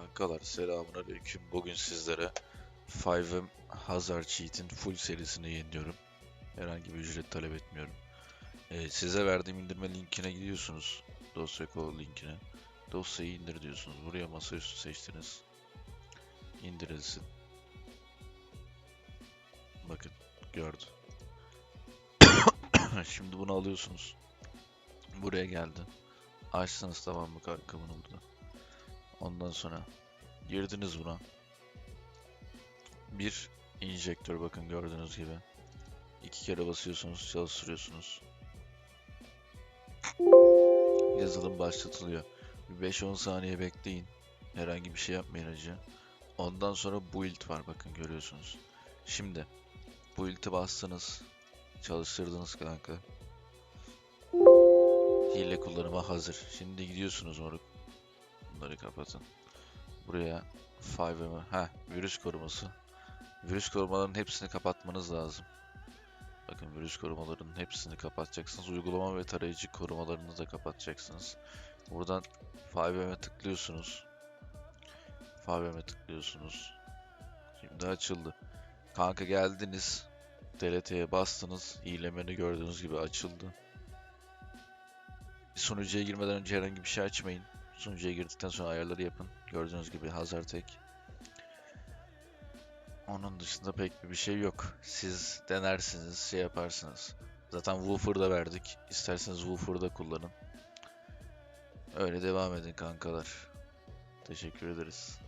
Kankalar selamünaleyküm. Bugün sizlere 5M Hazard Cheat'in full serisini yeniliyorum. Herhangi bir ücret talep etmiyorum. Ee, size verdiğim indirme linkine gidiyorsunuz. Dosya kol linkine. Dosyayı indir diyorsunuz. Buraya masaüstü seçtiniz. İndirilsin. Bakın gördü. Şimdi bunu alıyorsunuz. Buraya geldi. Açtınız tamam mı kanka bunu burada. Ondan sonra girdiniz buna. Bir injektör bakın gördüğünüz gibi. İki kere basıyorsunuz, çalıştırıyorsunuz. Yazılım başlatılıyor. Bir 5-10 saniye bekleyin. Herhangi bir şey yapmayın acı. Ondan sonra build var bakın görüyorsunuz. Şimdi build'i bastınız. Çalıştırdınız kanka. Hile kullanıma hazır. Şimdi gidiyorsunuz moruk. Bunları kapatın. Buraya 5M'i, ha virüs koruması. Virüs korumaların hepsini kapatmanız lazım. Bakın virüs korumalarının hepsini kapatacaksınız. Uygulama ve tarayıcı korumalarını da kapatacaksınız. Buradan 5M'e tıklıyorsunuz. 5M'e tıklıyorsunuz. Şimdi açıldı. Kanka geldiniz. DLT'ye bastınız. İyilemeni gördüğünüz gibi açıldı. Sunucuya girmeden önce herhangi bir şey açmayın. Sunucuya girdikten sonra ayarları yapın. Gördüğünüz gibi hazır tek. Onun dışında pek bir şey yok. Siz denersiniz, şey yaparsınız. Zaten woofer'da verdik. İsterseniz woofer'da kullanın. Öyle devam edin kankalar. Teşekkür ederiz.